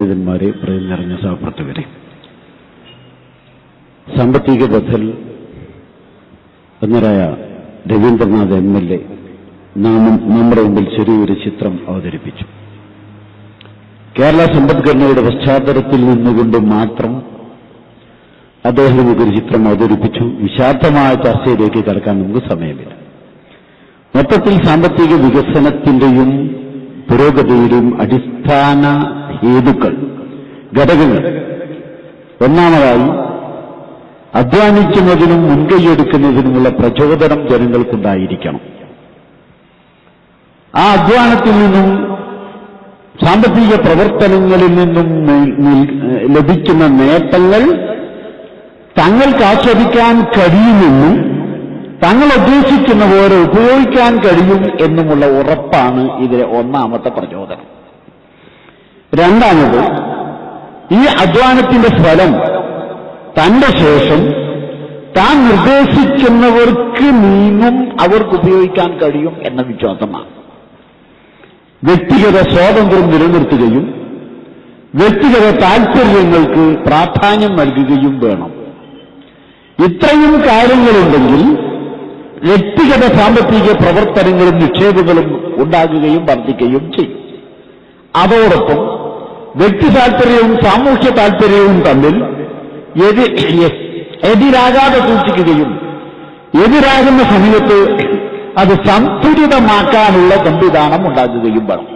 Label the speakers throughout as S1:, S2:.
S1: പണ്ഡിതന്മാരെ പ്രയം നിറഞ്ഞ സഹപ്രവർത്തകരെ. സാമ്പത്തിക ബദൽ എന്നരായ രവീന്ദ്രനാഥ് എം എൽ എ നാമും നമ്മുടെ മുമ്പിൽ ചെറിയൊരു ചിത്രം അവതരിപ്പിച്ചു. കേരള സമ്പദ്ഘടനയുടെ പശ്ചാത്തലത്തിൽ നിന്നുകൊണ്ട് മാത്രം അദ്ദേഹം നമുക്കൊരു ചിത്രം അവതരിപ്പിച്ചു. വിശാദമായ ചർച്ചയിലേക്ക് കടക്കാൻ നമുക്ക് സമയമില്ല. മൊത്തത്തിൽ സാമ്പത്തിക വികസനത്തിന്റെയും പുരോഗതിയുടെയും അടിസ്ഥാന ഹേതുക്കൾ ഘടകങ്ങൾ. ഒന്നാമതായി അധ്വാനിക്കുന്നതിനും മുൻകൈയെടുക്കുന്നതിനുമുള്ള പ്രചോദനം ജനങ്ങൾക്കുണ്ടായിരിക്കണം. ആ അധ്വാനത്തിൽ നിന്നും സാമ്പത്തിക പ്രവർത്തനങ്ങളിൽ നിന്നും ലഭിക്കുന്ന നേട്ടങ്ങൾ തങ്ങൾക്ക് ആസ്വദിക്കാൻ കഴിയുമെന്നും തങ്ങൾ ഉദ്ദേശിക്കുന്ന പോലെ ഉപയോഗിക്കാൻ കഴിയും എന്നുമുള്ള ഉറപ്പാണ് ഇതിലെ ഒന്നാമത്തെ പ്രചോദനം. രണ്ടാമത് ഈ അധ്വാനത്തിന്റെ ഫലം തന്റെ ശേഷം താൻ നിർദ്ദേശിക്കുന്നവർക്ക് നീങ്ങും അവർക്ക് ഉപയോഗിക്കാൻ കഴിയും എന്ന വിശ്വാസമാണ്. വ്യക്തിഗത സ്വാതന്ത്ര്യം നിലനിർത്തുകയും വ്യക്തിഗത താൽപര്യങ്ങൾക്ക് പ്രാധാന്യം നൽകുകയും വേണം. ഇത്രയും കാര്യങ്ങളുണ്ടെങ്കിൽ വ്യക്തിഗത സാമ്പത്തിക പ്രവർത്തനങ്ങളും നിക്ഷേപങ്ങളും ഉണ്ടാകുകയും വർദ്ധിക്കുകയും ചെയ്യും. അതോടൊപ്പം വ്യക്തി താൽപര്യവും സാമൂഹ്യ താൽപര്യവും തമ്മിൽ എതി- എതിരാകാതെ സൂക്ഷിക്കുകയും എതിരാകുന്ന സമയത്ത് അത് സന്തുലിതമാക്കാനുള്ള സംവിധാനം ഉണ്ടാക്കുകയും വേണം.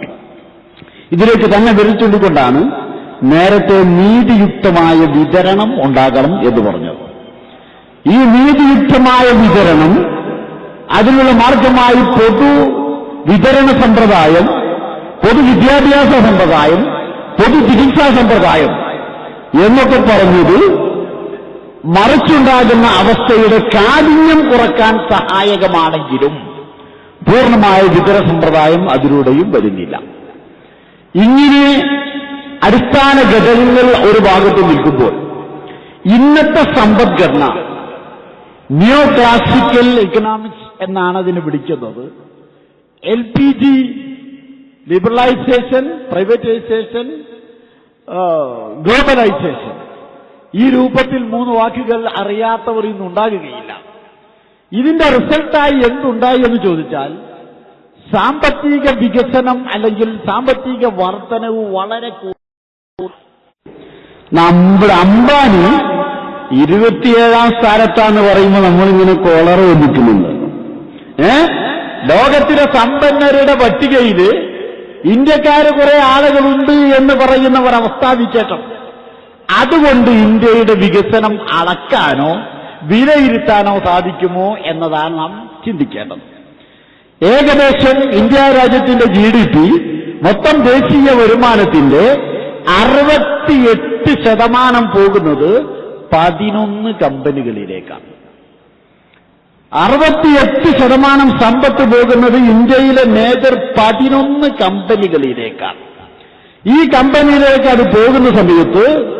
S1: ഇതിലേക്ക് തന്നെ വിരച്ചുകൊണ്ടാണ് നേരത്തെ നീതിയുക്തമായ വിതരണം ഉണ്ടാകണം എന്ന് പറഞ്ഞത്. ഈ നീതിയുക്തമായ വിതരണം അതിനുള്ള മാർഗമായി പൊതു വിതരണ സമ്പ്രദായം പൊതുവിദ്യാഭ്യാസ സമ്പ്രദായം പൊതു ചികിത്സാ സമ്പ്രദായം എന്നൊക്കെ പറഞ്ഞത് മറിച്ചുണ്ടാകുന്ന അവസ്ഥയുടെ കാഠിന്യം കുറയ്ക്കാൻ സഹായകമാണെങ്കിലും പൂർണമായ വിതര സമ്പ്രദായം അതിലൂടെയും വരുന്നില്ല. ഇങ്ങനെ അടിസ്ഥാന ഘടകങ്ങൾ ഒരു ഭാഗത്ത് നിൽക്കുമ്പോൾ ഇന്നത്തെ സമ്പദ്ഘടന നിയോ ക്ലാസിക്കൽ ഇക്കണോമിക്സ് എന്നാണ് അതിന് വിളിക്കുന്നത്. L P G liberalisation privatisation globalisation ഈ രൂപത്തിൽ മൂന്ന് വാക്കുകൾ അറിയാത്തവർ ഇന്ന് ഉണ്ടാകുകയില്ല. ഇതിന്റെ റിസൾട്ടായി എന്തുണ്ടായി എന്ന് ചോദിച്ചാൽ സാമ്പത്തിക വികസനം അല്ലെങ്കിൽ സാമ്പത്തിക വർധനവ് വളരെ നമ്മുടെ അംബാനി ഇരുപത്തിയേഴാം സ്ഥാനത്താന്ന് പറയുമ്പോൾ നമ്മളിങ്ങനെ കോളർ വന്നിക്കുന്നുണ്ട് ഏ? ലോകത്തിലെ സമ്പന്നരുടെ പട്ടികയിൽ ഇന്ത്യക്കാര് കുറെ ആളുകളുണ്ട് എന്ന് പറയുന്ന ഒരവസ്ഥാവിശേഷം അതുകൊണ്ട് ഇന്ത്യയുടെ വികസനം അളക്കാനോ വിലയിരുത്താനോ സാധിക്കുമോ എന്നതാണ് നാം ചിന്തിക്കേണ്ടത്. ഏകദേശം ഇന്ത്യ രാജ്യത്തിന്റെ ജി ഡി പി മൊത്തം ദേശീയ വരുമാനത്തിന്റെ അറുപത്തിയെട്ട് ശതമാനം പോകുന്നത് പതിനൊന്ന് കമ്പനികളിലേക്കാണ്. അറുപത്തിയെട്ട് ശതമാനം സമ്പത്ത് പോകുന്നത് ഇന്ത്യയിലെ മേജർ പതിനൊന്ന് കമ്പനികളിലേക്കാണ്. ഈ കമ്പനിയിലേക്ക് അത് പോകുന്ന സമയത്ത്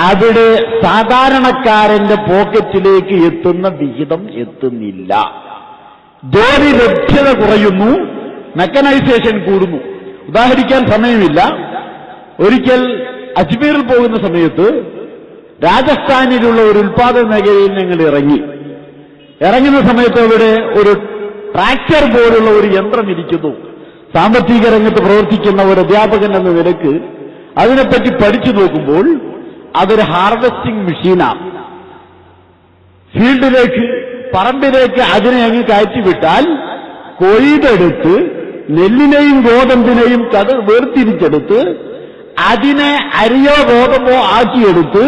S1: അവിടെ സാധാരണക്കാരന്റെ പോക്കറ്റിലേക്ക് എത്തുന്ന വിഹിതം എത്തുന്നില്ല. ജോലി ലഭ്യത കുറയുന്നു മെക്കനൈസേഷൻ കൂടുന്നു. ഉദാഹരിക്കാൻ സമയമില്ല. ഒരിക്കൽ അജ്മീറിൽ പോകുന്ന സമയത്ത് രാജസ്ഥാനിലുള്ള ഒരു ഉൽപാദന മേഖലയിൽ ഞങ്ങൾ ഇറങ്ങി. ഇറങ്ങുന്ന സമയത്ത് അവിടെ ഒരു ട്രാക്ടർ പോലുള്ള ഒരു യന്ത്രം ഇരിക്കുന്നു. സാമ്പത്തിക രംഗത്ത് പ്രവർത്തിക്കുന്ന ഒരു അധ്യാപകൻ എന്ന നിലയ്ക്ക് അതിനെപ്പറ്റി പഠിച്ചു നോക്കുമ്പോൾ അതൊരു ഹാർവെസ്റ്റിംഗ് മെഷീനാണ് ഫീൽഡിലേക്ക് പറമ്പിലേക്ക് അതിനെ അങ്ങ് കയറ്റിവിട്ടാൽ കൊയ്തെടുത്ത് നെല്ലിനെയും ഗോതമ്പിനെയും കത് വേർതിരിച്ചെടുത്ത് അതിനെ അരിയോ ഗോതമ്പോ ആക്കിയെടുത്ത്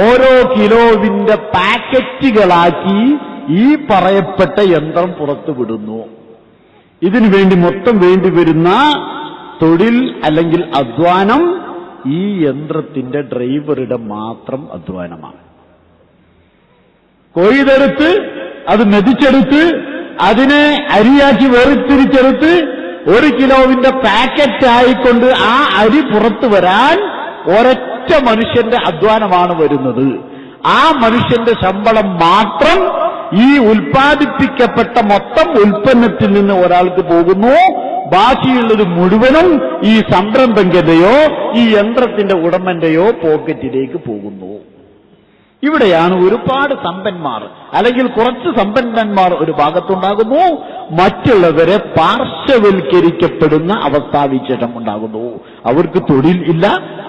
S1: ഓരോ കിലോവിന്റെ പാക്കറ്റുകളാക്കി ഈ പറയപ്പെട്ട യന്ത്രം പുറത്തുവിടുന്നു ഇതിനു വേണ്ടി മൊത്തം വേണ്ടി വരുന്ന തൊഴിൽ അല്ലെങ്കിൽ അധ്വാനം ഈ യന്ത്രത്തിന്റെ ഡ്രൈവറുടെ മാത്രം അധ്വാനമാണ്. കൊയ്തെടുത്ത് അത് മെതിച്ചെടുത്ത് അതിനെ അരിയാക്കി വേർതിരിച്ചെടുത്ത് ഒരു കിലോവിന്റെ പാക്കറ്റ് ആയിക്കൊണ്ട് ആ അരി പുറത്തു വരാൻ ഒരൊറ്റ മനുഷ്യന്റെ അധ്വാനമാണ് വരുന്നത്. ആ മനുഷ്യന്റെ ശമ്പളം മാത്രം ഈ ഉൽപ്പാദിപ്പിക്കപ്പെട്ട മൊത്തം ഉൽപ്പന്നത്തിൽ നിന്ന് ഒരാൾക്ക് പോകുന്നു. ബാക്കിയുള്ളത് മുഴുവനും ഈ സംരംഭകന്റെയോ ഈ യന്ത്രത്തിന്റെ ഉടമന്റെയോ പോക്കറ്റിലേക്ക് പോകുന്നു. ഇവിടെയാണ് ഒരുപാട് സമ്പന്മാർ അല്ലെങ്കിൽ കുറച്ച് സമ്പന്നന്മാർ ഒരു ഭാഗത്തുണ്ടാകുന്നു. മറ്റുള്ളവരെ പാർശ്വവൽക്കരിക്കപ്പെടുന്ന അവസ്ഥാവിശേഷം ഉണ്ടാകുന്നു. അവർക്ക് തൊഴിൽ ഇല്ല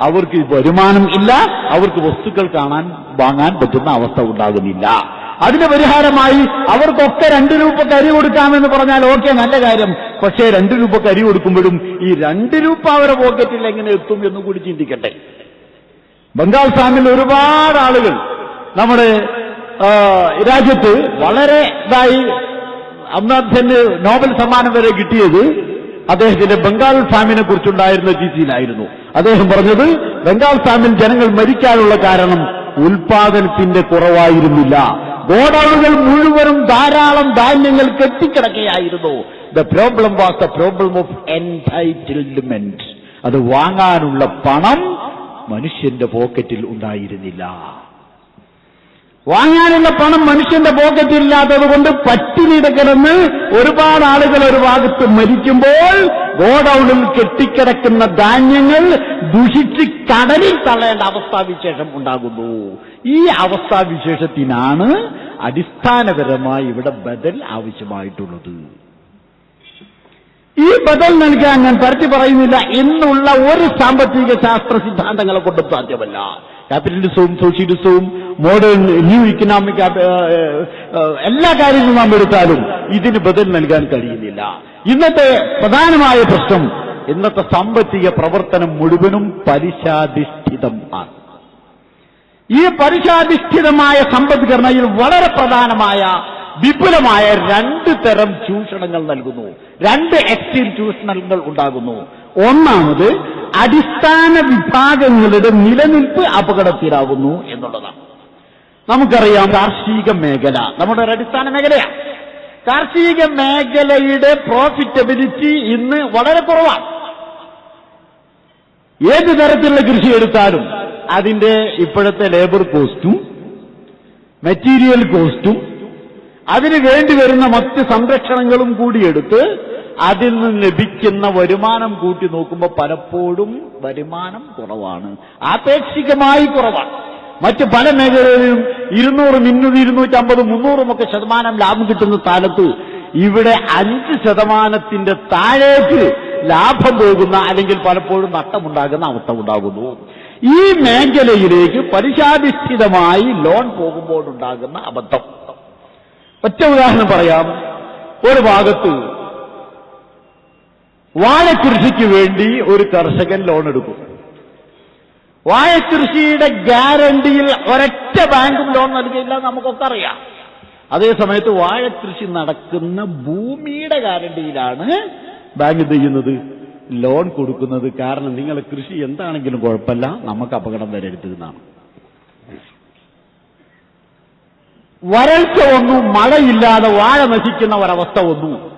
S1: അവർക്ക് വരുമാനം ഇല്ല അവർക്ക് വസ്തുക്കൾ കാണാൻ വാങ്ങാൻ പറ്റുന്ന അവസ്ഥ ഉണ്ടാകുന്നില്ല. അതിന് പരിഹാരമായി അവർക്കൊക്കെ രണ്ട് രൂപ കരി കൊടുക്കാമെന്ന് പറഞ്ഞാൽ ഓക്കെ നല്ല കാര്യം. പക്ഷേ രണ്ട് രൂപ കരി കൊടുക്കുമ്പോഴും ഈ രണ്ട് രൂപ അവരെ പോക്കറ്റിൽ എങ്ങനെ എത്തും എന്ന് കൂടി ചിന്തിക്കട്ടെ. ബംഗാൾ സാമിൽ ഒരുപാട് ആളുകൾ നമ്മുടെ രാജ്യത്ത് വളരെ ഇതായി അന്നാഥന് നോബൽ സമ്മാനം വരെ കിട്ടിയത് അദ്ദേഹത്തിന്റെ ബംഗാൾ ഫാമിനെ കുറിച്ചുണ്ടായിരുന്ന രീതിയിലായിരുന്നു അദ്ദേഹം പറഞ്ഞത് ബംഗാൾ ഫാമിൽ ജനങ്ങൾ മരിക്കാനുള്ള കാരണം ഉൽപാദനത്തിന്റെ കുറവായിരുന്നില്ല. ഗോഡൌണുകൾ മുഴുവനും ധാരാളം ധാന്യങ്ങൾ കെട്ടിക്കിടക്കുകയായിരുന്നു. The problem was the problem of entitlement അത് വാങ്ങാനുള്ള പണം മനുഷ്യന്റെ പോക്കറ്റിൽ ഉണ്ടായിരുന്നില്ല. വാങ്ങാനുള്ള പണം മനുഷ്യന്റെ പോക്കറ്റിൽ കൊണ്ട് പട്ടിണിയുടെ കിടന്ന് ഒരുപാട് ആളുകൾ ഒരു ഭാഗത്ത് മരിക്കുമ്പോൾ ഗോഡൌണിൽ കെട്ടിക്കിടക്കുന്ന ധാന്യങ്ങൾ ദുഷിച്ച് കടലിൽ തള്ളേണ്ട അവസ്ഥാവിശേഷം ഉണ്ടാകുന്നു. ഈ അവസ്ഥാവിശേഷത്തിനാണ് അടിസ്ഥാനപരമായി ഇവിടെ ബദൽ ആവശ്യമായിട്ടുള്ളത്. ഈ ബദൽ നൽകാൻ ഞാൻ പരത്തി പറയുന്നില്ല. ഇന്നുള്ള ഒരു സാമ്പത്തിക ശാസ്ത്ര സിദ്ധാന്തങ്ങളെ കൊണ്ടും സാധ്യമല്ല. ക്യാപിറ്റലിസവും സോഷ്യലിസവും മോഡേൺ ന്യൂ ഇക്കണോമിക് എല്ലാ കാര്യങ്ങളും നാം എടുത്താലും ഇതിന് ബദൽ നൽകാൻ കഴിയുന്നില്ല. ഇന്നത്തെ പ്രധാനമായ പ്രശ്നം ഇന്നത്തെ സാമ്പത്തിക പ്രവർത്തനം മുഴുവനും പലിശാധിഷ്ഠിതം ആണ്. ഈ പലിശാധിഷ്ഠിതമായ സമ്പദ്ഘടനയിൽ വളരെ പ്രധാനമായ വിപുലമായ രണ്ട് തരം ചൂഷണങ്ങൾ നൽകുന്നു. രണ്ട് എക്സ്ട്രീം ചൂഷണങ്ങൾ ഉണ്ടാകുന്നു. ഒന്നാമത് അടിസ്ഥാന വിഭാഗങ്ങളുടെ നിലനിൽപ്പ് അപകടത്തിലാകുന്നു എന്നുള്ളതാണ്. നമുക്കറിയാം കാർഷിക മേഖല നമ്മുടെ ഒരു അടിസ്ഥാന മേഖലയാണ് കാർഷിക മേഖലയുടെ പ്രോഫിറ്റബിലിറ്റി ഇന്ന് വളരെ കുറവാണ്. ഏത് തരത്തിലുള്ള കൃഷി എടുത്താലും അതിന്റെ ഇപ്പോഴത്തെ ലേബർ കോസ്റ്റും മെറ്റീരിയൽ കോസ്റ്റും അതിന് വേണ്ടി വരുന്ന മറ്റ് സംരക്ഷണങ്ങളും കൂടി എടുത്ത് അതിൽ നിന്ന് ലഭിക്കുന്ന വരുമാനം കൂട്ടി നോക്കുമ്പോൾ പലപ്പോഴും വരുമാനം കുറവാണ്. ആപേക്ഷികമായി കുറവാണ്. മറ്റ് പല മേഖലകളിലും ഇരുന്നൂറും ഇരുന്നൂറ്റി ഇരുന്നൂറ്റമ്പത് മുന്നൂറും ഒക്കെ ശതമാനം ലാഭം കിട്ടുന്ന കാലത്ത് ഇവിടെ അഞ്ച് ശതമാനത്തിന്റെ താഴേക്ക് ലാഭം പോകുന്ന അല്ലെങ്കിൽ പലപ്പോഴും നഷ്ടമുണ്ടാകുന്ന അവസ്ഥ ഉണ്ടാകുന്നു. ഈ മേഖലയിലേക്ക് പലിശാധിഷ്ഠിതമായി ലോൺ പോകുമ്പോഴുണ്ടാകുന്ന അബദ്ധം. ഒറ്റ ഉദാഹരണം പറയാം. ഒരു ഭാഗത്ത് വാഴക്കൃഷിക്ക് വേണ്ടി ഒരു കർഷകൻ ലോൺ എടുക്കും. വാഴക്കൃഷിയുടെ ഗ്യാരണ്ടിയിൽ ഒരൊറ്റ ബാങ്കും ലോൺ നൽകിയില്ല നമുക്കൊക്കെ അറിയാം. അതേ സമയത്ത് വാഴക്കൃഷി നടക്കുന്ന ഭൂമിയുടെ ഗ്യാരണ്ടിയിലാണ് ബാങ്ക് ചെയ്യുന്നത്? ലോൺ കൊടുക്കുന്നത്. കാരണം നിങ്ങളെ കൃഷി എന്താണെങ്കിലും കുഴപ്പമില്ല. നമുക്ക് അപകടം വരരുത് എന്നാണ്. വരൾച്ച വന്നു മഴയില്ലാതെ വാഴ നശിക്കുന്ന ഒരവസ്ഥ വന്നു.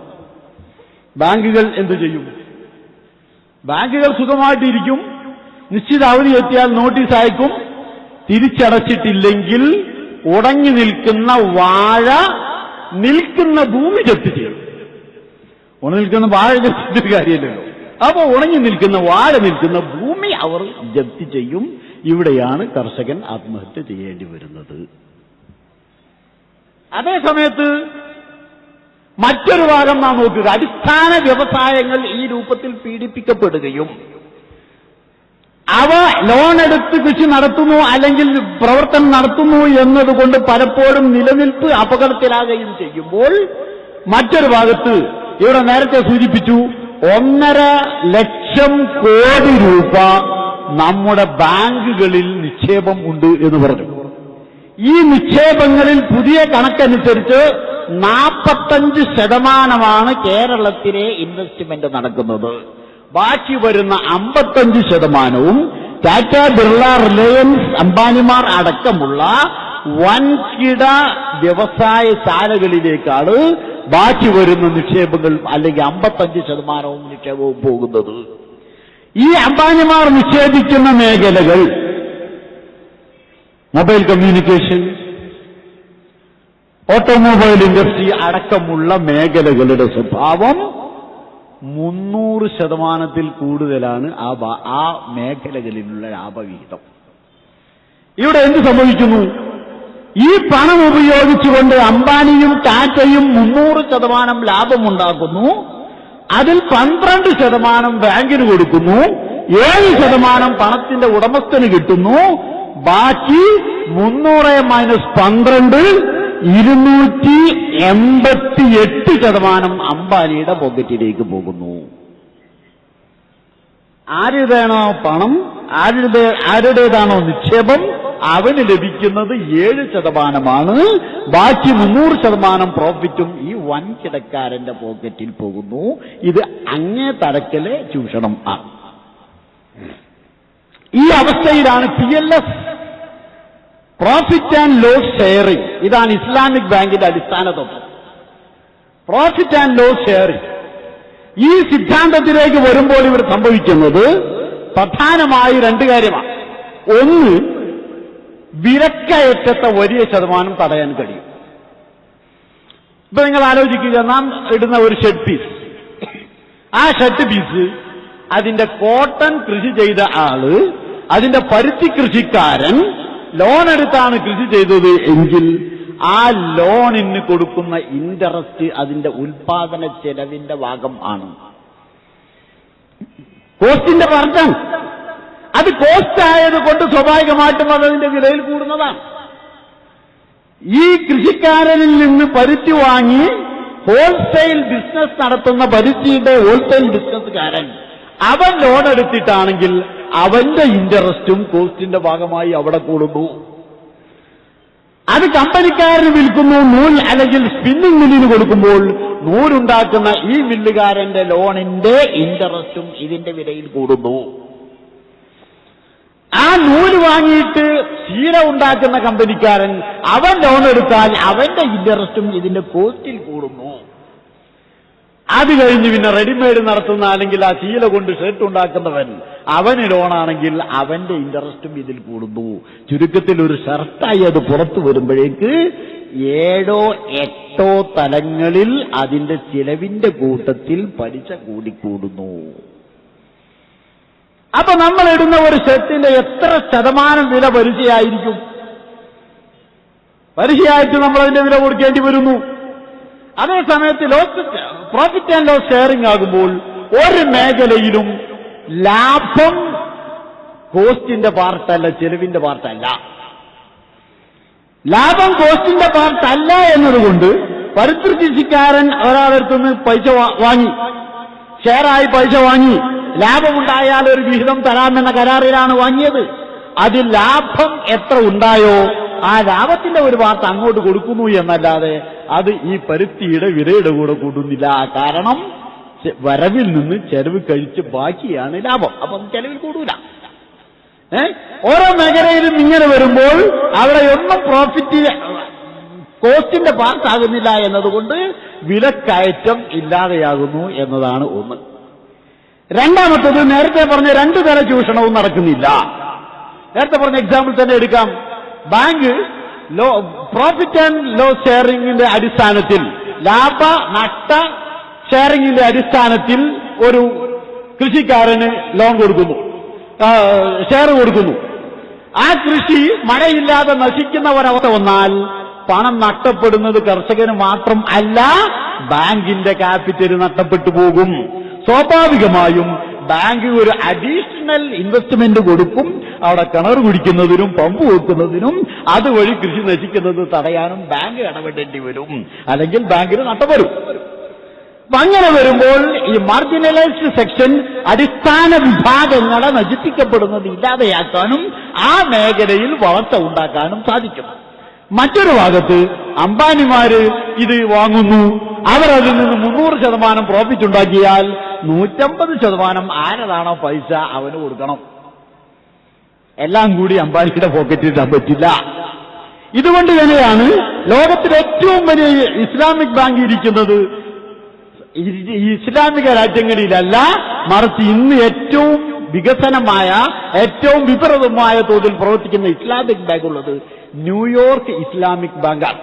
S1: ബാങ്കുകൾ എന്തു ചെയ്യും? ബാങ്കുകൾ സുഖമായിട്ടിരിക്കും. നിശ്ചിത അവധി എത്തിയാൽ നോട്ടീസ് അയക്കും. തിരിച്ചടച്ചിട്ടില്ലെങ്കിൽ ഉടങ്ങി നിൽക്കുന്ന വാഴ നിൽക്കുന്ന ഭൂമി ജപ്തി ചെയ്യും. ഉണങ്ങി നിൽക്കുന്ന വാഴ ജപ്തി കാര്യമില്ലല്ലോ അപ്പോൾ ഉണങ്ങി നിൽക്കുന്ന വാഴ നിൽക്കുന്ന ഭൂമി അവർ ജപ്തി ചെയ്യും. ഇവിടെയാണ് കർഷകൻ ആത്മഹത്യ ചെയ്യേണ്ടി വരുന്നത്. അതേ സമയത്ത് മറ്റൊരു ഭാഗം നാം നോക്കുക. അടിസ്ഥാന വ്യവസായങ്ങൾ ഈ രൂപത്തിൽ പീഡിപ്പിക്കപ്പെടുകയും അവ ലോൺ എടുത്ത് കൃഷി നടത്തുന്നു അല്ലെങ്കിൽ പ്രവർത്തനം നടത്തുന്നു എന്നതുകൊണ്ട് പലപ്പോഴും നിലനിൽപ്പ് അപകടത്തിലാകുകയും ചെയ്യുമ്പോൾ മറ്റൊരു ഭാഗത്ത് ഇവിടെ നേരത്തെ സൂചിപ്പിച്ചു ഒന്നര ലക്ഷം കോടി രൂപ നമ്മുടെ ബാങ്കുകളിൽ നിക്ഷേപം ഉണ്ട് എന്ന് പറഞ്ഞു. ഈ നിക്ഷേപങ്ങളിൽ പുതിയ കണക്കനുസരിച്ച് നാൽപ്പത്തഞ്ച് ശതമാനമാണ് കേരളത്തിലെ ഇൻവെസ്റ്റ്മെന്റ് നടക്കുന്നത്. ബാക്കി വരുന്ന അമ്പത്തഞ്ച് ശതമാനവും ടാറ്റ ബിർള റിലയൻസ് അംബാനിമാർ അടക്കമുള്ള വൻകിട വ്യവസായ ശാലകളിലേക്കാണ് ബാക്കി വരുന്ന നിക്ഷേപങ്ങൾ അല്ലെങ്കിൽ അമ്പത്തഞ്ച് ശതമാനവും നിക്ഷേപവും പോകുന്നത്. ഈ അംബാനിമാർ നിക്ഷേപിക്കുന്ന മേഖലകൾ മൊബൈൽ കമ്മ്യൂണിക്കേഷൻ ഓട്ടോമൊബൈൽ ഇൻഡസ്ട്രി അടക്കമുള്ള മേഖലകളുടെ സ്വഭാവം മുന്നൂറ് ശതമാനത്തിൽ കൂടുതലാണ് ആ ആ മേഖലകളിലുള്ള ലാഭവിഹിതം. ഇവിടെ എന്ത് സംഭവിക്കുന്നു? ഈ പണം ഉപയോഗിച്ചുകൊണ്ട് അംബാനിയും ടാറ്റയും മുന്നൂറ് ശതമാനം ലാഭമുണ്ടാക്കുന്നു. അതിൽ പന്ത്രണ്ട് ശതമാനം ബാങ്കിന് കൊടുക്കുന്നു. ഏഴ് ശതമാനം പണത്തിന്റെ ഉടമസ്ഥന് കിട്ടുന്നു. ബാക്കി മുന്നൂറ് മൈനസ് പന്ത്രണ്ട് ഇരുന്നൂറ്റി എൺപത്തി എട്ട് ശതമാനം അംബാനിയുടെ പോക്കറ്റിലേക്ക് പോകുന്നു. ആരുടേതാണോ പണം ആരുടെ ആരുടേതാണോ നിക്ഷേപം അവന് ലഭിക്കുന്നത് ഏഴ് ശതമാനമാണ്. ബാക്കി മുന്നൂറ് ശതമാനം പ്രോഫിറ്റും ഈ വൻകിടക്കാരന്റെ പോക്കറ്റിൽ പോകുന്നു. ഇത് അങ്ങേ തരക്കലെ ചൂഷണം ആണ്. ഈ അവസ്ഥയിലാണ് P L S profit and loss sharing ഇതാണ് ഇസ്ലാമിക് ബാങ്കിന്റെ അടിസ്ഥാന തത്വം പ്രോഫിറ്റ് ആൻഡ് ലോസ് ഷെയറിംഗ് ഈ സിദ്ധാന്തത്തിലേക്ക് വരുമ്പോൾ ഇവർ സംഭവിക്കുന്നത് പ്രധാനമായി രണ്ട് കാര്യമാണ്. ഒന്ന് വിലക്കയറ്റത്തെ വലിയ ശതമാനം തടയാൻ കഴിയും. ഇപ്പൊ നിങ്ങൾ ആലോചിക്കുക നാം ഇടുന്ന ഒരു ഷെഡ് പീസ് ആ ഷെഡ് പീസ് അതിന്റെ കോട്ടൺ കൃഷി ചെയ്ത ആൾ അതിന്റെ പരുത്തി കൃഷിക്കാരൻ ലോൺ എടുത്താണ് കൃഷി ചെയ്തത് എങ്കിൽ ആ ലോണിന് കൊടുക്കുന്ന ഇൻട്രസ്റ്റ് അതിന്റെ ഉൽപാദന ചെലവിന്റെ ഭാഗം ആണ്. കോസ്റ്റിന്റെ വർദ്ധം അത് കോസ്റ്റ് ആയത് കൊണ്ട് സ്വാഭാവികമായിട്ടും അത് അതിന്റെ വിലയിൽ കൂടുന്നതാണ്. ഈ കൃഷിക്കാരനിൽ നിന്ന് പരുത്തി വാങ്ങി ഹോൾസെയിൽ ബിസിനസ് നടത്തുന്ന പരുത്തിയുടെ ഹോൾസെയിൽ ബിസിനസ്സുകാരൻ അവൻ ലോൺ എടുത്തിട്ടാണെങ്കിൽ അവന്റെ ഇന്ററസ്റ്റും കോസ്റ്റിന്റെ ഭാഗമായി അവിടെ കൂടുന്നു. അത് കമ്പനിക്കാരന് വിൽക്കുന്നു നൂൽ അല്ലെങ്കിൽ സ്പിന്നിംഗ് മില്ലിന് കൊടുക്കുമ്പോൾ നൂലുണ്ടാക്കുന്ന ഈ മില്ലുകാരന്റെ ലോണിന്റെ ഇന്ററസ്റ്റും ഇതിന്റെ വിലയിൽ കൂടുന്നു. ആ നൂൽ വാങ്ങിയിട്ട് ചീര ഉണ്ടാക്കുന്ന കമ്പനിക്കാരൻ അവൻ ലോൺ എടുത്താൽ അവന്റെ ഇന്ററസ്റ്റും ഇതിന്റെ കോസ്റ്റിൽ കൂടുന്നു. അത് കഴിഞ്ഞ് പിന്നെ റെഡിമെയ്ഡ് നടത്തുന്ന അല്ലെങ്കിൽ ആ ശീല കൊണ്ട് ഷർട്ട് ഉണ്ടാക്കുന്നവൻ അവന് ലോണാണെങ്കിൽ അവന്റെ ഇൻട്രസ്റ്റും ഇതിൽ കൂടുന്നു. ചുരുക്കത്തിൽ ഒരു ഷർട്ടായി അത് പുറത്തു വരുമ്പോഴേക്ക് ഏഴോ എട്ടോ തലങ്ങളിൽ അതിന്റെ ചിലവിന്റെ കൂട്ടത്തിൽ പലിശ കൂടിക്കൂടുന്നു. അപ്പൊ നമ്മൾ ഇടുന്ന ഒരു ഷർട്ടിന്റെ എത്ര ശതമാനം വില പലിശയായിരിക്കും? പലിശയായിട്ട് നമ്മൾ അതിന്റെ വില കൊടുക്കേണ്ടി വരുന്നു. അതേ സമയത്ത് loss profit and loss sharing ആകുമ്പോൾ ഒരു മേഖലയിലും ലാഭം കോസ്റ്റിന്റെ പാർട്ടല്ല ചെലവിന്റെ പാർട്ടല്ല. ലാഭം കോസ്റ്റിന്റെ പാർട്ടല്ല എന്നതുകൊണ്ട് പരിസ്ഥിതിക്കാരൻ ഒരാളടുത്തു നിന്ന് പൈസ വാങ്ങി. ഷെയറായി പൈസ വാങ്ങി. ലാഭമുണ്ടായാൽ ഒരു വിഹിതം തരാമെന്ന കരാറിലാണ് വാങ്ങിയത്. അതിൽ ലാഭം എത്ര ഉണ്ടായോ ആ ലാഭത്തിന്റെ ഒരു വാർത്ത അങ്ങോട്ട് കൊടുക്കുന്നു എന്നല്ലാതെ അത് ഈ പരുത്തിയുടെ വിലയുടെ കൂടെ കൂടുന്നില്ല. കാരണം വരവിൽ നിന്ന് ചെലവ് കഴിച്ച് ബാക്കിയാണ് ലാഭം. അപ്പം ചെലവിൽ കൂടൂല. ഓരോ മേഖലയിലും ഇങ്ങനെ വരുമ്പോൾ അവിടെ ഒന്നും പ്രോഫിറ്റ് കോസ്റ്റിന്റെ പാർട്ടാകുന്നില്ല എന്നതുകൊണ്ട് വിലക്കയറ്റം ഇല്ലാതെയാകുന്നു എന്നതാണ് ഒന്ന്. രണ്ടാമത്തത് നേരത്തെ പറഞ്ഞ രണ്ടു തര ചൂഷണവും നടക്കുന്നില്ല. നേരത്തെ പറഞ്ഞ എക്സാമ്പിൾ തന്നെ എടുക്കാം. Bank loss profit and loss ഷെയറിംഗിന്റെ അടിസ്ഥാനത്തിൽ ലാഭ നഷ്ട ഷെയറിംഗിന്റെ അടിസ്ഥാനത്തിൽ ഒരു കൃഷിക്കാരന് ലോൺ കൊടുക്കുന്നു. ഷെയർ കൊടുക്കുന്നു. ആ കൃഷി മഴയില്ലാതെ നശിക്കുന്ന ഒരവസ്ഥ വന്നാൽ പണം നഷ്ടപ്പെടുന്നത് കർഷകന് മാത്രം അല്ല ബാങ്കിന്റെ ക്യാപിറ്റൽ നഷ്ടപ്പെട്ടു പോകും. സ്വാഭാവികമായും ബാങ്ക് ഒരു അഡീഷണൽ ഇൻവെസ്റ്റ്മെന്റ് കൊടുക്കും അവിടെ കിണർ കുടിക്കുന്നതിനും പമ്പ് വെക്കുന്നതിനും അതുവഴി കൃഷി നശിക്കുന്നത് തടയാനും ബാങ്ക് ഇടപെടേണ്ടി വരും. അല്ലെങ്കിൽ ബാങ്കിന് നട്ടം വരും. അങ്ങനെ വരുമ്പോൾ ഈ മാർജിനലൈസ്ഡ് സെക്ഷൻ അടിസ്ഥാന വിഭാഗങ്ങളെ നശിപ്പിക്കപ്പെടുന്നത് ഇല്ലാതെയാക്കാനും ആ മേഖലയിൽ വളർച്ച ഉണ്ടാക്കാനും സാധിക്കും. മറ്റൊരു ഭാഗത്ത് അംബാനിമാര് ഇത് വാങ്ങുന്നു. അവർ നിന്ന് മുന്നൂറ് ശതമാനം പ്രോഫിറ്റ് ഉണ്ടാക്കിയാൽ നൂറ്റമ്പത് ശതമാനം ആരതാണോ പൈസ അവന് കൊടുക്കണം. എല്ലാം കൂടി അംബാനിയുടെ പോക്കറ്റിൽ ഇടാൻ പറ്റില്ല. ഇതുകൊണ്ട് തന്നെയാണ് ലോകത്തിലെ ഏറ്റവും വലിയ ഇസ്ലാമിക് ബാങ്ക് ഇരിക്കുന്നത്. ഇസ്ലാമിക രാജ്യങ്ങളിലല്ല മറിച്ച് ഇന്ന് ഏറ്റവും വികസനമായ ഏറ്റവും വിപരീതമായ തോതിൽ പ്രവർത്തിക്കുന്ന ഇസ്ലാമിക് ബാങ്ക് ഉള്ളത് ന്യൂയോർക്ക് ഇസ്ലാമിക് ബാങ്കാണ്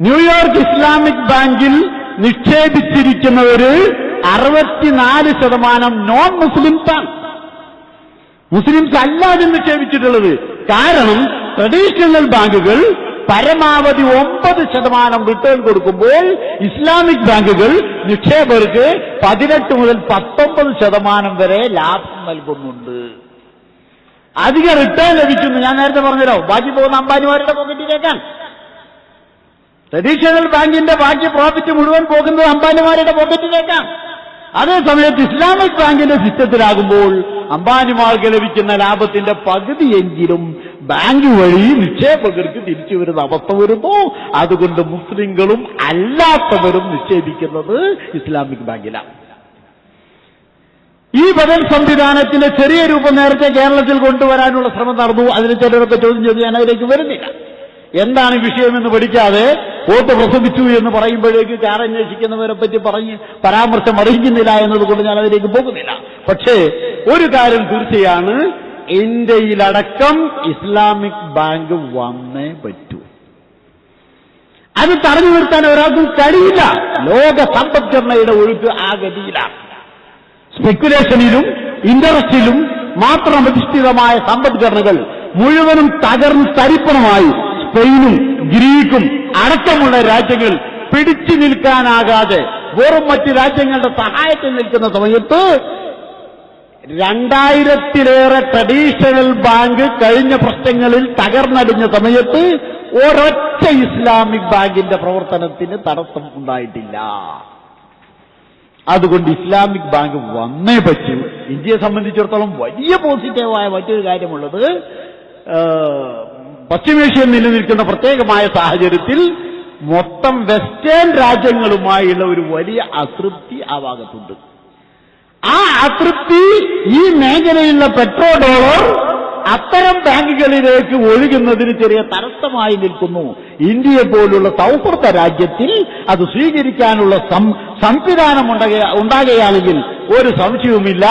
S1: ന്യൂയോർക്ക് ഇസ്ലാമിക് ബാങ്കിൽ നിക്ഷേപിച്ചിരിക്കുന്നവര് അറുപത്തിനാല് ശതമാനം നോൺ മുസ്ലിംസാണ് മുസ്ലിംസ് അല്ല അതിൽ നിക്ഷേപിച്ചിട്ടുള്ളത് കാരണം ട്രഡീഷണൽ ബാങ്കുകൾ പരമാവധി ഒമ്പത് ശതമാനം റിട്ടേൺ കൊടുക്കുമ്പോൾ ഇസ്ലാമിക് ബാങ്കുകൾ നിക്ഷേപകർക്ക് പതിനെട്ട് മുതൽ പത്തൊമ്പത് ശതമാനം വരെ ലാഭം നൽകുന്നുണ്ട്. അധിക റിട്ടേൺ ലഭിക്കുന്നു. ഞാൻ നേരത്തെ പറഞ്ഞല്ലോ ബാക്കി പോകുന്ന അംബാനിമാരുടെ പോക്കറ്റിലേക്കാണ് ട്രഡീഷണൽ ബാങ്കിന്റെ ബാക്കി പ്രോഫിറ്റ് മുഴുവൻ പോകുന്നത് അംബാനിമാരുടെ പോക്കറ്റിലേക്കാണ് അതേ സമയത്ത് ഇസ്ലാമിക് ബാങ്കിന്റെ സിസ്റ്റത്തിലാകുമ്പോൾ അംബാനിമാർക്ക് ലഭിക്കുന്ന ലാഭത്തിന്റെ പകുതിയെങ്കിലും ബാങ്ക് വഴി നിക്ഷേപകർക്ക് തിരിച്ചു വരുന്ന അവസ്ഥ വരുന്നു അതുകൊണ്ട് മുസ്ലിങ്ങളും അല്ലാത്തവരും നിക്ഷേപിക്കുന്നത് ഇസ്ലാമിക് ബാങ്കിലാണ് ഈ ബദൽ സംവിധാനത്തിന്റെ ചെറിയ രൂപം നേരത്തെ കേരളത്തിൽ കൊണ്ടുവരാനുള്ള ശ്രമം നടന്നു. അതിന് ചിലരൊക്കെ ചോദ്യം ചെയ്ത് ഞാൻ അതിലേക്ക് വരുന്നില്ല. എന്താണ് വിഷയമെന്ന് പഠിക്കാതെ വോട്ട് പ്രസവിച്ചു എന്ന് പറയുമ്പോഴേക്ക് കാരന്വേഷിക്കുന്നവരെ പറ്റി പറഞ്ഞ് പരാമർശം അറിയിക്കുന്നില്ല എന്നതുകൊണ്ട് ഞാൻ അതിലേക്ക് പോകുന്നില്ല. പക്ഷേ ഒരു കാര്യം തീർച്ചയാണ്. ഇന്ത്യയിലടക്കം ഇസ്ലാമിക് ബാങ്ക് വന്നേ പറ്റൂ. അത് തടഞ്ഞു നിർത്താൻ ഒരാൾക്കും കഴിയില്ല. ലോക സമ്പദ്ഘടനയുടെ ഒഴുക്ക് ആ ഗതിയിലാണ് സ്പെക്കുലേഷനിലും ഇൻട്രസ്റ്റിലും മാത്രം അധിഷ്ഠിതമായ സമ്പദ്ഘടനകൾ മുഴുവനും തകർന്ന് തരിപ്പണമായി സ്പെയിനും ഗ്രീക്കും അടക്കമുള്ള രാജ്യങ്ങൾ പിടിച്ചു നിൽക്കാനാകാതെ വെറും മറ്റ് രാജ്യങ്ങളുടെ സഹായത്തിൽ നിൽക്കുന്ന സമയത്ത് രണ്ടായിരത്തിലേറെ ട്രഡീഷണൽ ബാങ്ക് കഴിഞ്ഞ പ്രശ്നങ്ങളിൽ തകർന്നടിഞ്ഞ സമയത്ത് ഒരൊറ്റ ഇസ്ലാമിക് ബാങ്കിന്റെ പ്രവർത്തനത്തിന് തടസ്സം ഉണ്ടായിട്ടില്ല. അതുകൊണ്ട് ഇസ്ലാമിക് ബാങ്ക് വന്നേ പറ്റൂ. ഇന്ത്യയെ സംബന്ധിച്ചിടത്തോളം വലിയ പോസിറ്റീവായ മറ്റൊരു കാര്യമുള്ളത് ഏഹ്, പശ്ചിമേഷ്യയിൽ നിലനിൽക്കുന്ന പ്രത്യേകമായ സാഹചര്യത്തിൽ മൊത്തം വെസ്റ്റേൺ രാജ്യങ്ങളുമായുള്ള ഒരു വലിയ അതൃപ്തി ആ ഭാഗത്തുണ്ട്. ആ അതൃപ്തി ഈ മേഖലയിലുള്ള പെട്രോ ഡോളർ അത്തരം ബാങ്കുകളിലേക്ക് ഒഴുകുന്നതിന് ചെറിയ തടസ്സമായി നിൽക്കുന്നു. ഇന്ത്യയെ പോലുള്ള സൗഹൃദ രാജ്യത്തിൽ അത് സ്വീകരിക്കാനുള്ള സംവിധാനം ഉണ്ടാകുകയാണെങ്കിൽ ഒരു സംശയവുമില്ല.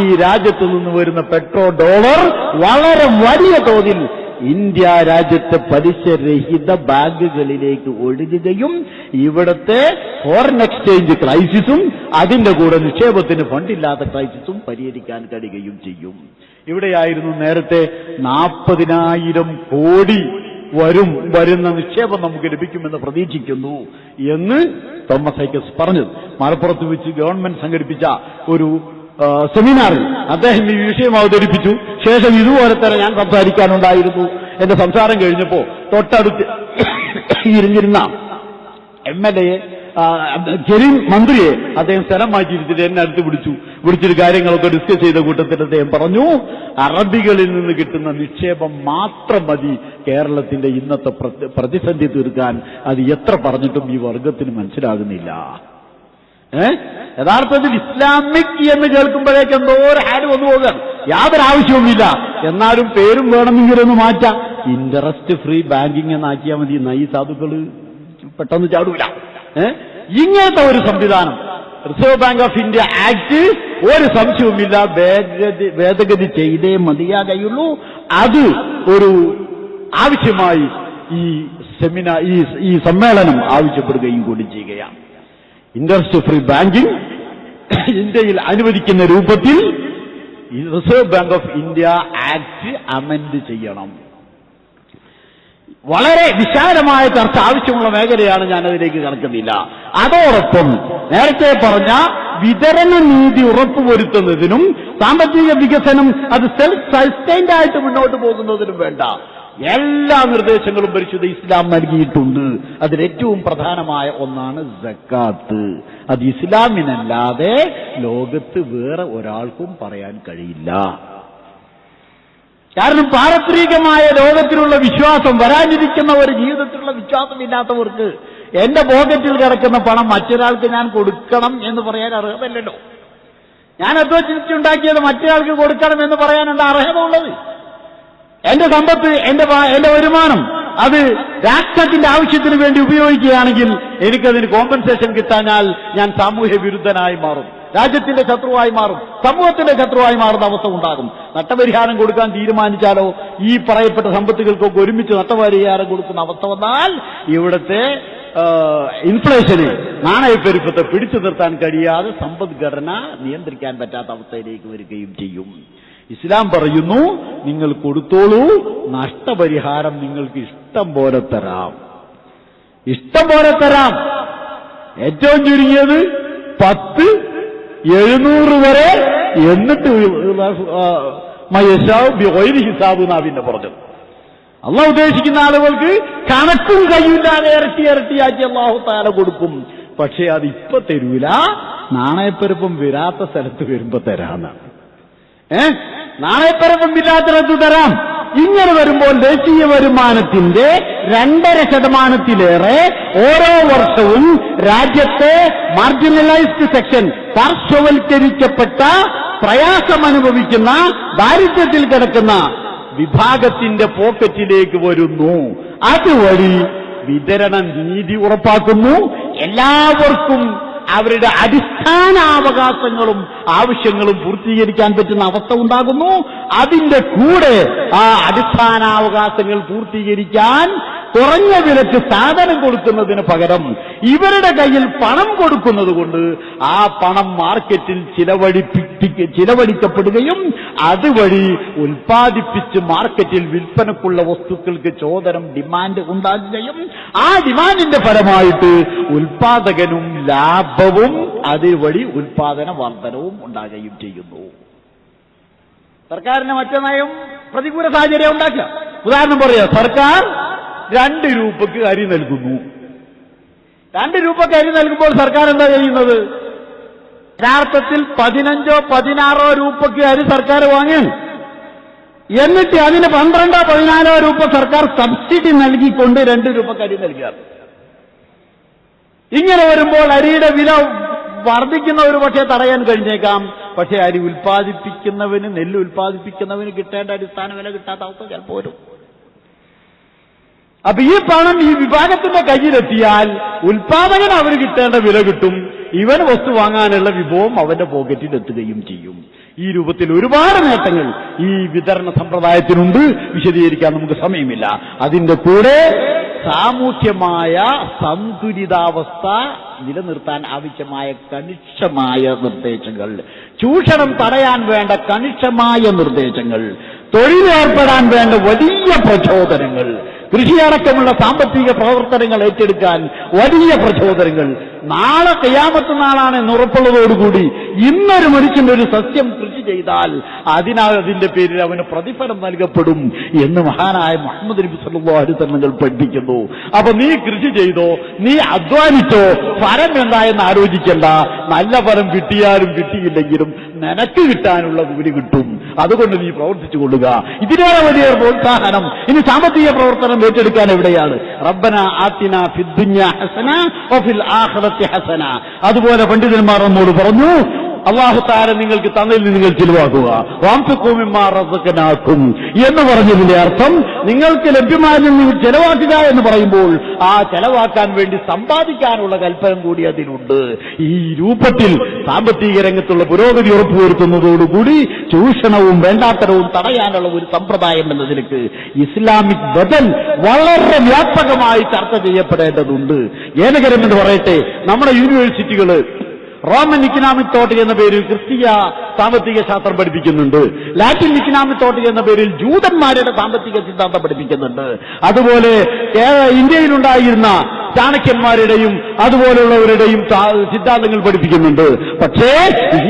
S1: ഈ രാജ്യത്ത് നിന്ന് വരുന്ന പെട്രോ ഡോളർ വളരെ വലിയ തോതിൽ ഇന്ത്യ രാജ്യത്തെ പലിശരഹിത ബാങ്കുകളിലേക്ക് ഒഴുകുകയും ഇവിടത്തെ ഫോറിൻ എക്സ്ചേഞ്ച് ക്രൈസിസും അതിന്റെ കൂടെ നിക്ഷേപത്തിന് ഫണ്ടില്ലാത്ത ക്രൈസിസും പരിഹരിക്കാൻ കഴിയുകയും ചെയ്യും. ഇവിടെയായിരുന്നു നേരത്തെ നാൽപ്പതിനായിരം കോടി വരും വരുന്ന നിക്ഷേപം നമുക്ക് ലഭിക്കുമെന്ന് പ്രതീക്ഷിക്കുന്നു എന്ന് തോമസ് ഐക്കസ് പറഞ്ഞത്. മലപ്പുറത്ത് വെച്ച് ഗവൺമെന്റ് സംഘടിപ്പിച്ച ഒരു സെമിനാറിൽ അദ്ദേഹം ഈ വിഷയം അവതരിപ്പിച്ചു. ശേഷം ഇതുപോലെ തന്നെ ഞാൻ സംസാരിക്കാനുണ്ടായിരുന്നു എന്റെ സംസാരം കഴിഞ്ഞപ്പോ തൊട്ടടുത്ത് ഇരിഞ്ഞിരുന്ന എം എൽ എ ജലീൻ മന്ത്രിയെ അദ്ദേഹം സ്ഥലം മാറ്റിയിരുത്തിട്ട് എന്നെ അടുത്ത് വിളിച്ചു. വിളിച്ചിട്ട് കാര്യങ്ങളൊക്കെ ഡിസ്കസ് ചെയ്ത കൂട്ടത്തിൽ അദ്ദേഹം പറഞ്ഞു അറബികളിൽ നിന്ന് കിട്ടുന്ന നിക്ഷേപം മാത്രം മതി കേരളത്തിന്റെ ഇന്നത്തെ പ്രതിസന്ധി തീർക്കാൻ. അത് എത്ര പറഞ്ഞിട്ടും ഈ വർഗത്തിന് മനസ്സിലാകുന്നില്ല. യഥാർത്ഥത്തിൽ ഇസ്ലാമിക് എന്ന് കേൾക്കുമ്പോഴേക്ക് എന്തോ ഒരു ഹാഡ് വന്നു പോകുകയാണ് യാതൊരു ആവശ്യവുമില്ല. എന്നാലും പേരും വേണമെങ്കിൽ ഒന്ന് മാറ്റാം ഇന്ററസ്റ്റ് ഫ്രീ ബാങ്കിങ് എന്നാക്കിയാൽ മതി. എന്നാ ഈ സാധുക്കൾ പെട്ടെന്ന് ചാടൂല. ഇങ്ങനത്തെ ഒരു സംവിധാനം. Reserve bank of India act ഒരു സംശയവുമില്ല. ഭേദഗതി ഭേദഗതി ചെയ്തേ മതിയാകയുള്ളൂ. അത് ഒരു ആവശ്യമായി ഈ സെമിനാർ ഈ സമ്മേളനം ആവശ്യപ്പെടുകയും കൂടി ഇൻട്രസ്റ്റ് ഫ്രീ ബാങ്കിംഗ് ഇന്ത്യയിൽ അനുവദിക്കുന്ന രൂപത്തിൽ reserve bank of India act amend ചെയ്യണം. വളരെ വിശാലമായ ചർച്ച ആവശ്യമുള്ള മേഖലയാണ് ഞാൻ അതിലേക്ക് കടക്കുന്നില്ല. അതോടൊപ്പം നേരത്തെ പറഞ്ഞ വിതരണ നീതി ഉറപ്പുവരുത്തുന്നതിനും സാമ്പത്തിക വികസനം അത് സെൽഫ് സസ്റ്റൈൻഡ് ആയിട്ട് മുന്നോട്ട് പോകുന്നതിനും വേണ്ട. എല്ലാ നിർദ്ദേശങ്ങളും പരിശുദ്ധ ഇസ്ലാം നൽകിയിട്ടുണ്ട്. അതിലേറ്റവും പ്രധാനമായ ഒന്നാണ് ജക്കാത്ത് അത് ഇസ്ലാമിനല്ലാതെ ലോകത്ത് വേറെ ഒരാൾക്കും പറയാൻ കഴിയില്ല. കാരണം പാരത്രികമായ ലോകത്തിലുള്ള വിശ്വാസം വരാനിരിക്കുന്ന ഒരു ജീവിതത്തിലുള്ള വിശ്വാസമില്ലാത്തവർക്ക് എന്റെ പോക്കറ്റിൽ കിടക്കുന്ന പണം മറ്റൊരാൾക്ക് ഞാൻ കൊടുക്കണം എന്ന് പറയാൻ അർഹതല്ലല്ലോ ഞാൻ അധ്വാനിച്ചുണ്ടാക്കിയത് മറ്റൊരാൾക്ക് കൊടുക്കണം എന്ന് പറയാനുണ്ട് അർഹത ഉള്ളത് എന്റെ സമ്പത്ത് എന്റെ എന്റെ വരുമാനം അത് രാഷ്ട്രത്തിന്റെ ആവശ്യത്തിന് വേണ്ടി ഉപയോഗിക്കുകയാണെങ്കിൽ എനിക്കതിന് കോമ്പൻസേഷൻ കിട്ടാഞ്ഞാൽ ഞാൻ സാമൂഹ്യ വിരുദ്ധനായി മാറും. രാജ്യത്തിന്റെ ശത്രുവായി മാറും. സമൂഹത്തിന്റെ ശത്രുവായി മാറുന്ന അവസ്ഥ ഉണ്ടാകും. നഷ്ടപരിഹാരം കൊടുക്കാൻ തീരുമാനിച്ചാലോ ഈ പറയപ്പെട്ട സമ്പത്തുകൾക്കൊക്കെ ഒരുമിച്ച് നഷ്ടപരിഹാരം കൊടുക്കുന്ന അവസ്ഥ വന്നാൽ ഇവിടുത്തെ ഇൻഫ്ലേഷന് നാണയപ്പെരുപ്പത്തെ പിടിച്ചു നിർത്താൻ കഴിയാതെ സമ്പദ്ഘടന നിയന്ത്രിക്കാൻ പറ്റാത്ത അവസ്ഥയിലേക്ക് വരികയും ചെയ്യും. ഇസ്ലാം പറയുന്നു നിങ്ങൾ കൊടുത്തോളൂ നഷ്ടപരിഹാരം നിങ്ങൾക്ക് ഇഷ്ടം പോലെ തരാം. ഇഷ്ടം പോലെ തരാം. ഏറ്റവും ചുരുങ്ങിയത് പത്ത് എഴുന്നൂറ് വരെ എന്നിട്ട് മയശാവും ഹിസാബ് പിന്നെ പറഞ്ഞത്. അല്ല ഉദ്ദേശിക്കുന്ന ആളുകൾക്ക് കണക്കും കയ്യില്ലാതെ ഇരട്ടി ഇരട്ടിയാക്കി അള്ളാഹു താല കൊടുക്കും. പക്ഷേ അത് ഇപ്പൊ തരൂല. നാണയപ്പെരുപ്പം വരാത്ത സ്ഥലത്ത് വരുമ്പോ തരാന്നാണ്. ഏ? നാളെ ഇല്ലാത്തിടത്ത് തരാം. ഇങ്ങനെ വരുമ്പോൾ ദേശീയ വരുമാനത്തിന്റെ രണ്ടര ശതമാനത്തിലേറെ ഓരോ വർഷവും രാജ്യത്തെ മാർജിനലൈസ്ഡ് സെക്ഷൻ പാർശ്വവൽക്കരിക്കപ്പെട്ട പ്രയാസമനുഭവിക്കുന്ന ദാരിദ്ര്യത്തിൽ കിടക്കുന്ന വിഭാഗത്തിന്റെ പോക്കറ്റിലേക്ക് വരുന്നു. അതുവഴി വിതരണ നീതി ഉറപ്പാക്കുന്നു. എല്ലാവർക്കും അവരുടെ അടിസ്ഥാനാവകാശങ്ങളും ആവശ്യങ്ങളും പൂർത്തീകരിക്കാൻ പറ്റുന്ന അവസ്ഥ ഉണ്ടാകുന്നു. അതിന്റെ കൂടെ ആ അടിസ്ഥാനാവകാശങ്ങൾ പൂർത്തീകരിക്കാൻ കുറഞ്ഞ വിലക്ക് സാധനം കൊടുക്കുന്നതിന് പകരം ഇവരുടെ കയ്യിൽ പണം കൊടുക്കുന്നത് കൊണ്ട് ആ പണം മാർക്കറ്റിൽ ചിലവഴിപ്പി ചിലവഴിക്കപ്പെടുകയും അതുവഴി ഉൽപ്പാദിപ്പിച്ച് മാർക്കറ്റിൽ വിൽപ്പനക്കുള്ള വസ്തുക്കൾക്ക് ചോദനം ഡിമാൻഡ് ഉണ്ടാകുകയും ആ ഡിമാൻഡിന്റെ ഫലമായിട്ട് ഉൽപാദകനും ലാഭവും അതുവഴി ഉൽപാദന വർധനവും ഉണ്ടാകുകയും ചെയ്യുന്നു. സർക്കാരിന് മറ്റു നയം പ്രതികൂല സാഹചര്യം ഉണ്ടാക്കുക. ഉദാഹരണം പറയാം. സർക്കാർ രണ്ട് രൂപക്ക് അരി നൽകുന്നു. രണ്ട് രൂപക്ക് അരി നൽകുമ്പോൾ സർക്കാർ എന്താ ചെയ്യുന്നത്? യഥാർത്ഥത്തിൽ പതിനഞ്ചോ പതിനാറോ രൂപയ്ക്ക് അരി സർക്കാർ വാങ്ങി. എന്നിട്ട് അതിന് പന്ത്രണ്ടോ പതിനാലോ രൂപ സർക്കാർ സബ്സിഡി നൽകിക്കൊണ്ട് രണ്ട് രൂപക്ക് അരി നൽകാറ് ഇങ്ങനെ വരുമ്പോൾ അരിയുടെ വില വർദ്ധിക്കുന്ന ഒരു പക്ഷേ തടയാൻ കഴിഞ്ഞേക്കാം. പക്ഷേ അരി ഉൽപ്പാദിപ്പിക്കുന്നവന് നെല്ല് ഉൽപ്പാദിപ്പിക്കുന്നവന് കിട്ടേണ്ട അടിസ്ഥാന വില കിട്ടാത്ത അവസ്ഥ ചിലപ്പോൾ വരും. അപ്പൊ ഈ പണം ഈ വിഭാഗത്തിന്റെ കയ്യിലെത്തിയാൽ ഉൽപാദകൻ അവന് കിട്ടേണ്ട വില കിട്ടും. ഇവൻ വസ്തു വാങ്ങാനുള്ള വിഭവം അവന്റെ പോക്കറ്റിൽ എത്തുകയും ചെയ്യും. ഈ രൂപത്തിൽ ഒരുപാട് നേട്ടങ്ങൾ ഈ വിതരണ സമ്പ്രദായത്തിനുണ്ട്. വിശദീകരിക്കാൻ നമുക്ക് സമയമില്ല. അതിന്റെ കൂടെ സാമൂഹ്യമായ സന്തുലിതാവസ്ഥ നിലനിർത്താൻ ആവശ്യമായ കണിക്ഷമായ നിർദ്ദേശങ്ങൾ. ചൂഷണം തടയാൻ വേണ്ട കണിക്ഷമായ നിർദ്ദേശങ്ങൾ. തൊഴിലേർപ്പെടാൻ വേണ്ട വലിയ പ്രചോദനങ്ങൾ. കൃഷിയടക്കമുള്ള സാമ്പത്തിക പ്രവർത്തനങ്ങൾ ഏറ്റെടുക്കാൻ വലിയ പ്രചോദനങ്ങൾ നാളെ കയ്യാമത്ത് നാളാണ് എന്ന് ഉറപ്പുള്ളതോടുകൂടി ഇന്നൊരു മനുഷ്യന്റെ ഒരു സസ്യം കൃഷി ചെയ്താൽ അതിനാൽ അതിന്റെ പേരിൽ അവന് പ്രതിഫലം നൽകപ്പെടും എന്ന് മഹാനായ മുഹമ്മദ് നബി സല്ലല്ലാഹു തങ്ങൾ പഠിപ്പിക്കുന്നു. അപ്പൊ നീ കൃഷി ചെയ്തോ നീ അധ്വാനിച്ചോ ഫലം എന്തായെന്ന് ആലോചിക്കണ്ട. നല്ല ഫലം കിട്ടിയാലും കിട്ടിയില്ലെങ്കിലും നിനക്ക് കിട്ടാനുള്ള കൂലി കിട്ടും. അതുകൊണ്ട് നീ പ്രവർത്തിച്ചു കൊള്ളുക. ഇതിനേറെ വലിയ പ്രോത്സാഹനം. ഇനി സാമ്പത്തിക പ്രവർത്തനം ഏറ്റെടുക്കാൻ എവിടെയാണ്? റബ്ബന ആത്തിന ഫിദ്ദുഞ്ഞ ഹസന വഫിൽ ആഖിറത്തി ഹസന. അതുപോലെ പണ്ഡിതന്മാർ നമ്മോട് പറഞ്ഞു അള്ളാഹു താര നിങ്ങൾക്ക് തന്നതിൽ നിങ്ങൾ ചിലവാക്കുക. വാംസക്കോമിമാറക്കനാക്കും എന്ന് പറഞ്ഞതിന്റെ അർത്ഥം നിങ്ങൾക്ക് ലഭ്യമായ നിങ്ങൾ ചെലവാക്കുക എന്ന് പറയുമ്പോൾ ആ ചെലവാക്കാൻ വേണ്ടി സമ്പാദിക്കാനുള്ള കൽപ്പന കൂടി അതിനുണ്ട് ഈ രൂപത്തിൽ സാമ്പത്തിക രംഗത്തുള്ള പുരോഗതി ഉറപ്പുവരുത്തുന്നതോടുകൂടി ചൂഷണവും വേണ്ടാത്തരവും തടയാനുള്ള ഒരു സമ്പ്രദായം എന്ന നിലയ്ക്ക് ഇസ്ലാമിക് ബദൽ വളരെ വ്യാപകമായി ചർച്ച ചെയ്യപ്പെടേണ്ടതുണ്ട്. ഏനകരം എന്ന് പറയട്ടെ നമ്മുടെ യൂണിവേഴ്സിറ്റികൾ റോമൻ ഇക്കണോമിക് തോട്ട് എന്ന പേരിൽ ക്രിസ്തീയ സാമ്പത്തിക ശാസ്ത്രം പഠിപ്പിക്കുന്നുണ്ട്. ലാറ്റിൻ ഇക്കണോമിക് തോട്ട് എന്ന പേരിൽ ജൂതന്മാരുടെ സാമ്പത്തിക സിദ്ധാന്തം പഠിപ്പിക്കുന്നുണ്ട്. അതുപോലെ ഇന്ത്യയിലുണ്ടായിരുന്ന ചാണക്യന്മാരുടെയും അതുപോലുള്ളവരുടെയും സിദ്ധാന്തങ്ങൾ പഠിപ്പിക്കുന്നുണ്ട്. പക്ഷേ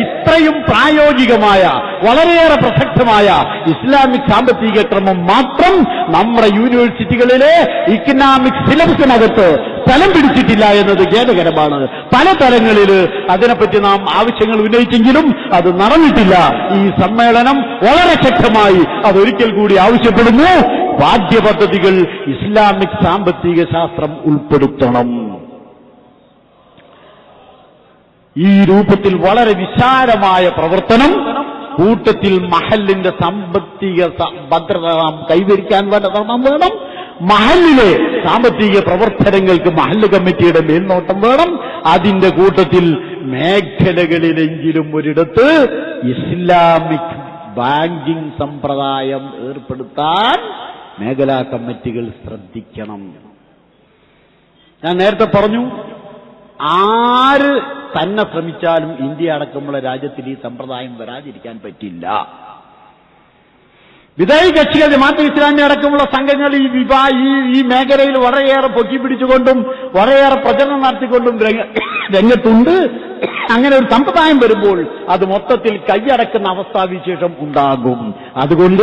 S1: ഇത്രയും പ്രായോഗികമായ വളരെയേറെ പ്രസക്തമായ ഇസ്ലാമിക് സാമ്പത്തിക ക്രമം മാത്രം നമ്മുടെ യൂണിവേഴ്സിറ്റികളിലെ ഇക്കണോമിക് സിലബസിനകത്ത് സ്ഥലം പിടിച്ചിട്ടില്ല എന്നത് ഖേദകരമാണ്. പല തലങ്ങളിൽ അതിനെപ്പറ്റി നാം ആവശ്യങ്ങൾ ഉന്നയിച്ചെങ്കിലും അത് നടന്നിട്ടില്ല. ഈ സമ്മേളനം വളരെ ശക്തമായി അതൊരിക്കൽ കൂടി ആവശ്യപ്പെടുന്നു. പാഠ്യപദ്ധതികൾ ഇസ്ലാമിക് സാമ്പത്തിക ശാസ്ത്രം ഉൾപ്പെടുത്തണം. ഈ രൂപത്തിൽ വളരെ വിശാലമായ പ്രവർത്തനം കൂട്ടത്തിൽ മഹലിന്റെ സാമ്പത്തിക ഭദ്രത നാം കൈവരിക്കാൻ വേണ്ട നാം വേണം മഹലിലെ സാമ്പത്തിക പ്രവർത്തനങ്ങൾക്ക് മഹല്ല് കമ്മിറ്റിയുടെ മേൽനോട്ടം വേണം. അതിന്റെ കൂട്ടത്തിൽ മേഖലകളിലെങ്കിലും ഒരിടത്ത് ഇസ്ലാമിക് ബാങ്കിംഗ് സമ്പ്രദായം ഏർപ്പെടുത്താൻ മേഖലാ കമ്മിറ്റികൾ ശ്രദ്ധിക്കണം. ഞാൻ നേരത്തെ പറഞ്ഞു ആര് തന്നെ ശ്രമിച്ചാലും ഇന്ത്യ അടക്കമുള്ള രാജ്യത്തിൽ ഈ സമ്പ്രദായം വരാതിരിക്കാൻ പറ്റില്ല. വിധേയ കക്ഷികൾ ജമാഅത്ത് ഇസ്ലാമി അടക്കമുള്ള സംഘങ്ങൾ ഈ വിവാ ഈ മേഖലയിൽ വളരെയേറെ പൊക്കിപ്പിടിച്ചുകൊണ്ടും വളരെയേറെ പ്രചരണം നടത്തിക്കൊണ്ടും രംഗത്തുണ്ട്. അങ്ങനെ ഒരു സമ്പ്രദായം വരുമ്പോൾ അത് മൊത്തത്തിൽ കൈയടക്കുന്ന അവസ്ഥാവിശേഷം ഉണ്ടാകും. അതുകൊണ്ട്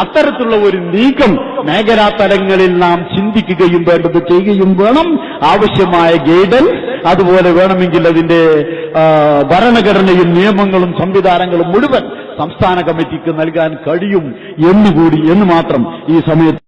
S1: അത്തരത്തിലുള്ള ഒരു നീക്കം മേഖലാ തലങ്ങളിൽ നാം ചിന്തിക്കുകയും വേണ്ടത് ചെയ്യുകയും വേണം. ആവശ്യമായ ഗൈഡൻസ് അതുപോലെ വേണമെങ്കിൽ അതിന്റെ ഭരണഘടനയും നിയമങ്ങളും സംവിധാനങ്ങളും മുഴുവൻ സംസ്ഥാന കമ്മിറ്റിക്ക് നൽകാൻ കഴിയും എന്നുകൂടി എന്ന് മാത്രം ഈ സമയത്ത്